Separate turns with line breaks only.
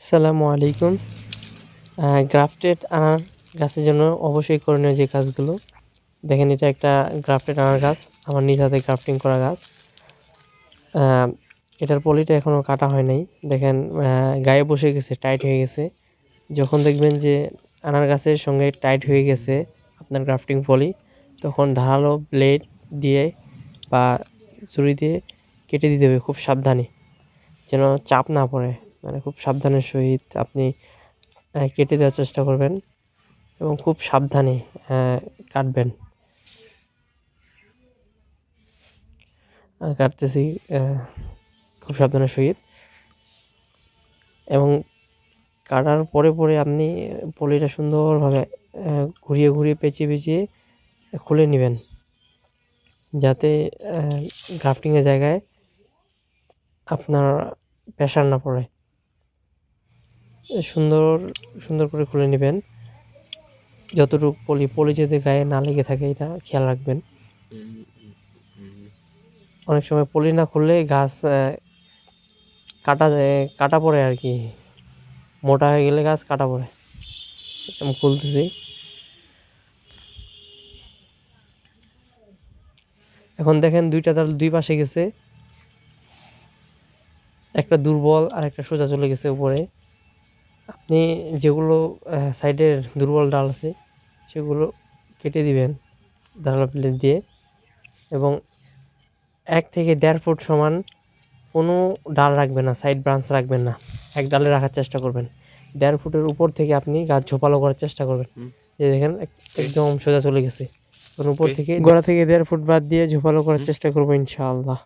আসসালামু আলাইকুম। গ্রাফটেড আনার গাছের জন্য অবশ্যই করণীয় যে কাজগুলো। দেখেন, এটা একটা গ্রাফটেড আনার গাছ। আমার নিজ হাতে গ্রাফটিং করা গাছ। এটার পলিটা এখনও কাটা হয় নাই। দেখেন গায়ে বসে গেছে, টাইট হয়ে গেছে। যখন দেখবেন যে আনার গাছের সঙ্গে টাইট হয়ে গেছে আপনার গ্রাফটিং পলি, তখন ধারালো ব্লেড দিয়ে বা ছুরি দিয়ে কেটে দিতে হবে খুব সাবধানে, যেন চাপ না পড়ে। মানে খুব সাবধানের সহিত আপনি কেটে দেওয়ার চেষ্টা করবেন এবং খুব সাবধানে কাটবেন। কাটতেছি খুব সাবধানের সহিত। এবং কাটার পরে পরে আপনি পলিটা সুন্দরভাবে ঘুরিয়ে ঘুরিয়ে পেঁচিয়ে পেঁচিয়ে খুলে নেবেন। যাতে গ্রাফটিংয়ের জায়গায় আপনার প্রেশার না পড়ে। সুন্দর সুন্দর করে খুলে নেবেন। যতটুকু পলি পলি যাতে গায়ে না লেগে থাকে, এটা খেয়াল রাখবেন। অনেক সময় পলি না খুললে গাছ কাটা কাটা পড়ে আর কি। মোটা হয়ে গেলে গাছ কাটা পড়ে। আমি খুলতেছি। এখন দেখেন দুইটা তার দুই পাশে গেছে। একটা দুর্বল আর একটা সোজা চলে গেছে উপরে। আপনি যেগুলো সাইডের দুর্বল ডাল আছে সেগুলো কেটে দিবেন ধারালো প্লেট দিয়ে এবং এক থেকে দেড় ফুট সমান কোনো ডাল রাখবেন না সাইড ব্রাঞ্চ রাখবেন না এক ডালে রাখার চেষ্টা করবেন। দেড় ফুটের উপর থেকে আপনি গাছ ঝোপালো করার চেষ্টা করবেন। যে দেখেন এক- একদম সোজা চলে গেছে। উপর থেকে গোড়া থেকে দেড় ফুট বাদ দিয়ে ঝোপালো করার চেষ্টা করব ইনশাআল্লাহ।